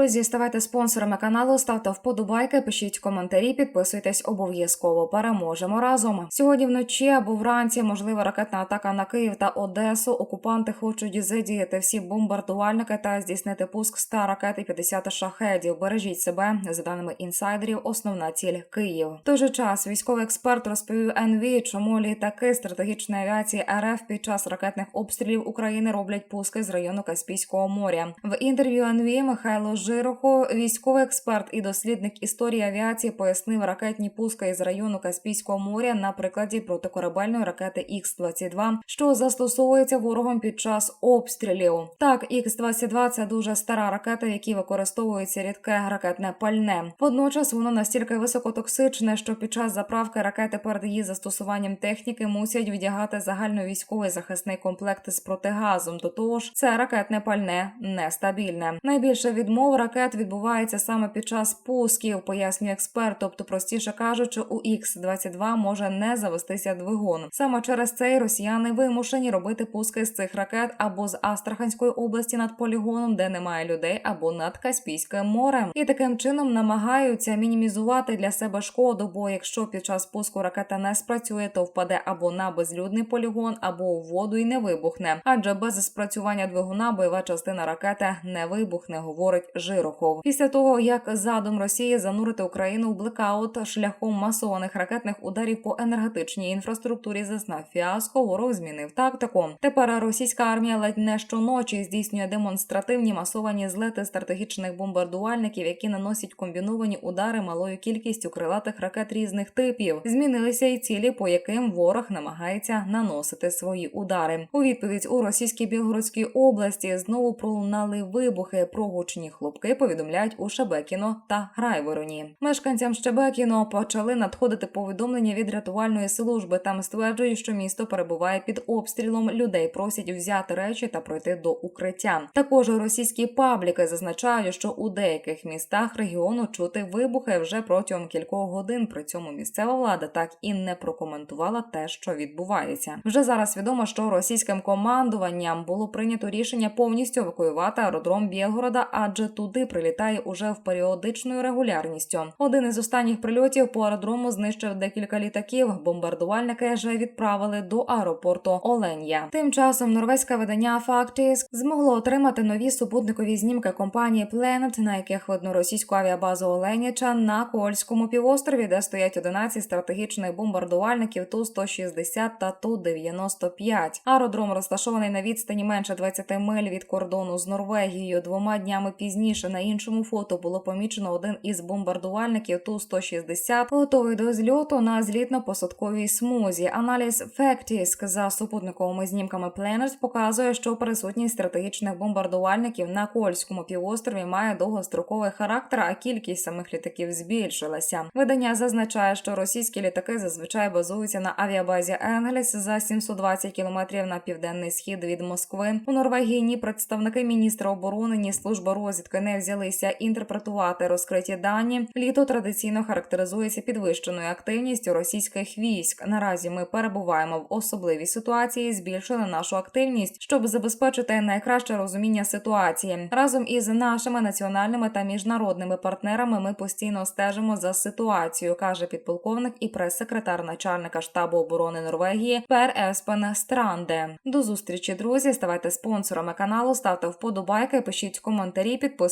Друзі, ставайте спонсорами каналу, ставте вподобайки, пишіть коментарі, підписуйтесь обов'язково. Переможемо разом. Сьогодні вночі або вранці можлива ракетна атака на Київ та Одесу. Окупанти хочуть задіяти всі бомбардувальники та здійснити пуск 100 ракет і 50 шахедів. Бережіть себе за даними інсайдерів. Основна ціль Київ. В той же час військовий експерт розповів НВ, чому літаки стратегічної авіації РФ під час ракетних обстрілів України роблять пуски з району Каспійського моря. В інтерв'ю НВ Михайло Жирохо, військовий експерт і дослідник історії авіації, пояснив ракетні пуски із району Каспійського моря на прикладі протикорабельної ракети Х-22, що застосовується ворогом під час обстрілів. Так, Х-22 – це дуже стара ракета, в якій використовується рідке ракетне пальне. Водночас воно настільки високотоксичне, що під час заправки ракети перед її застосуванням техніки мусять вдягати загальновійськовий захисний комплект з протигазом. До того ж, це ракетне пальне нестабільне. Найбільше відмов ракет відбувається саме під час пусків, пояснює експерт. Тобто, простіше кажучи, у Х-22 може не завестися двигун. Саме через це й росіяни вимушені робити пуски з цих ракет або з Астраханської області над полігоном, де немає людей, або над Каспійським морем, і таким чином намагаються мінімізувати для себе шкоду. Бо якщо під час пуску ракета не спрацює, то впаде або на безлюдний полігон, або у воду і не вибухне. Адже без спрацювання двигуна бойова частина ракети не вибухне, говорить Жирохов. Після того як задум Росії занурити Україну в блекаут шляхом масованих ракетних ударів по енергетичній інфраструктурі зазнав фіаско, ворог змінив тактику. Тепер російська армія ледь не щоночі здійснює демонстративні масовані злети стратегічних бомбардувальників, які наносять комбіновані удари малою кількістю крилатих ракет різних типів. Змінилися і цілі, по яким ворог намагається наносити свої удари. У відповідь у російській Білгородській області знову пролунали вибухи. Про гучні хлопки повідомляють у Шебекіно та Грайвороні. Мешканцям Шебекіно почали надходити повідомлення від рятувальної служби. Там стверджують, що місто перебуває під обстрілом. Людей просять взяти речі та пройти до укриття. Також російські пабліки зазначають, що у деяких містах регіону чути вибухи вже протягом кількох годин. При цьому місцева влада так і не прокоментувала те, що відбувається. Вже зараз відомо, що російським командуванням було прийнято рішення повністю евакуювати аеродром Білгорода, адже туди прилітає уже в періодичною регулярністю. Один із останніх прильотів по аеродрому знищив декілька літаків. Бомбардувальники вже відправили до аеропорту Оленя. Тим часом норвезьке видання Фактіс змогло отримати нові супутникові знімки компанії Planet, на яких видно російську авіабазу Оленяча на Кольському півострові, де стоять 11 стратегічних бомбардувальників Ту-160 та Ту-95. Аеродром розташований на відстані менше 20 миль від кордону з Норвегією. Двома днями пізніше на іншому фото було помічено один із бомбардувальників Ту-160, готовий до зльоту на злітно-посадковій смузі. Аналіз Фектіск за супутниковими знімками Planet показує, що присутність стратегічних бомбардувальників на Кольському півострові має довгостроковий характер, а кількість самих літаків збільшилася. Видання зазначає, що російські літаки зазвичай базуються на авіабазі Енгельс за 720 кілометрів на південний схід від Москви. У Норвегії ні представники міністра оборони, ні служба розвідки не взялися інтерпретувати розкриті дані. Літо традиційно характеризується підвищеною активністю російських військ. Наразі ми перебуваємо в особливій ситуації, збільшили нашу активність, щоб забезпечити найкраще розуміння ситуації. Разом із нашими національними та міжнародними партнерами ми постійно стежимо за ситуацією, каже підполковник і прес-секретар начальника штабу оборони Норвегії Пер Еспен Странде. До зустрічі, друзі. Ставайте спонсорами каналу, ставте вподобайки, пишіть коментарі,